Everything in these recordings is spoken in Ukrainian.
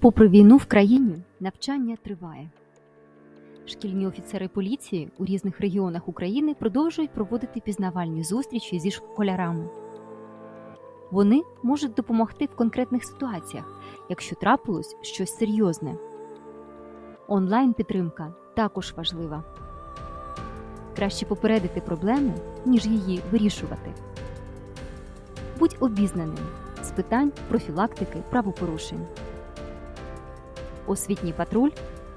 Попри війну в країні, навчання триває. Шкільні офіцери поліції у різних регіонах України продовжують проводити пізнавальні зустрічі зі школярами. Вони можуть допомогти в конкретних ситуаціях, якщо трапилось щось серйозне. Онлайн підтримка також важлива. Краще попередити проблему, ніж її вирішувати. Будь обізнаним з питань профілактики правопорушень. Освітній патруль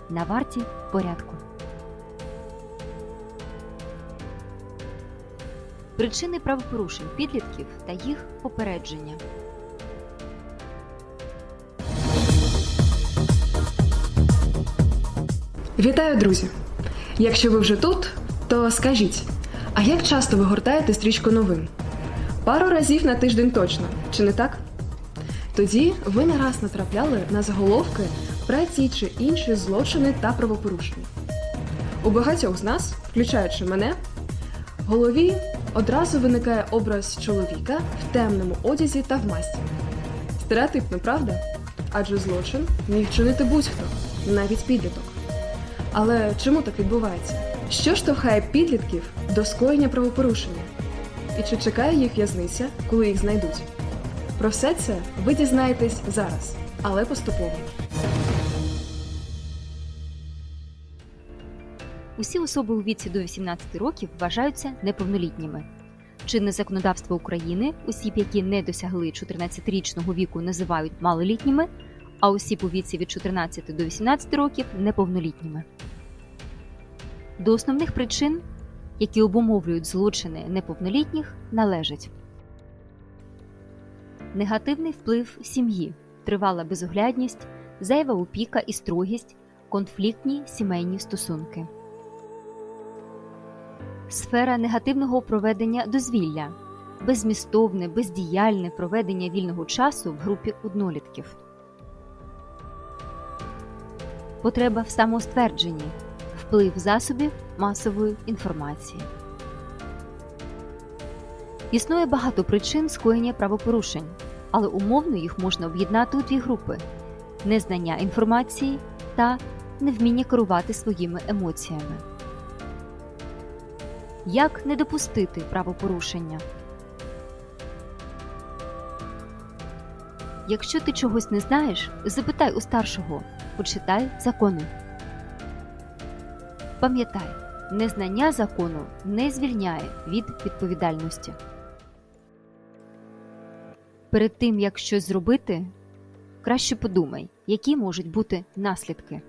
на варті порядку. Причини правопорушень підлітків та їх попередження. Вітаю, друзі! Якщо ви вже тут, то скажіть, а як часто ви гортаєте стрічку новин? Пару разів на тиждень точно, чи не так? Тоді ви не раз натрапляли на заголовки про ті чи інші злочини та правопорушення. У багатьох з нас, включаючи мене, в голові одразу виникає образ чоловіка в темному одязі та в масці. Стереотипно, правда? Адже злочин міг чинити будь-хто, навіть підліток. Але чому так відбувається? Що штовхає підлітків до скоєння правопорушення? І чи чекає їх в'язниця, коли їх знайдуть? Про все це ви дізнаєтесь зараз, але поступово. Усі особи у віці до 18 років вважаються неповнолітніми. Чинне законодавство України осіб, які не досягли 14-річного віку, називають малолітніми, а осіб у віці від 14 до 18 років неповнолітніми. До основних причин, які обумовлюють злочини неповнолітніх, належать негативний вплив сім'ї, тривала безоглядність, зайва опіка і строгість, конфліктні сімейні стосунки. Сфера негативного проведення дозвілля, беззмістовне, бездіяльне проведення вільного часу в групі однолітків. Потреба в самоствердженні, вплив засобів масової інформації. Існує багато причин скоєння правопорушень, але умовно їх можна об'єднати у дві групи: незнання інформації та невміння керувати своїми емоціями. Як не допустити правопорушення? Якщо ти чогось не знаєш, запитай у старшого, почитай закони. Пам'ятай, незнання закону не звільняє від відповідальності. Перед тим як щось зробити, краще подумай, які можуть бути наслідки.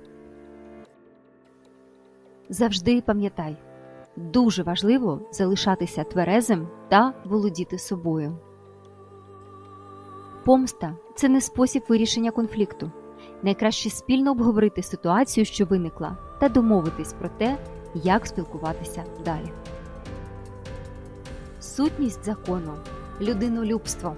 Завжди пам'ятай, дуже важливо залишатися тверезим та володіти собою. Помста це не спосіб вирішення конфлікту. Найкраще спільно обговорити ситуацію, що виникла, та домовитись про те, як спілкуватися далі. Сутність закону людинолюбство.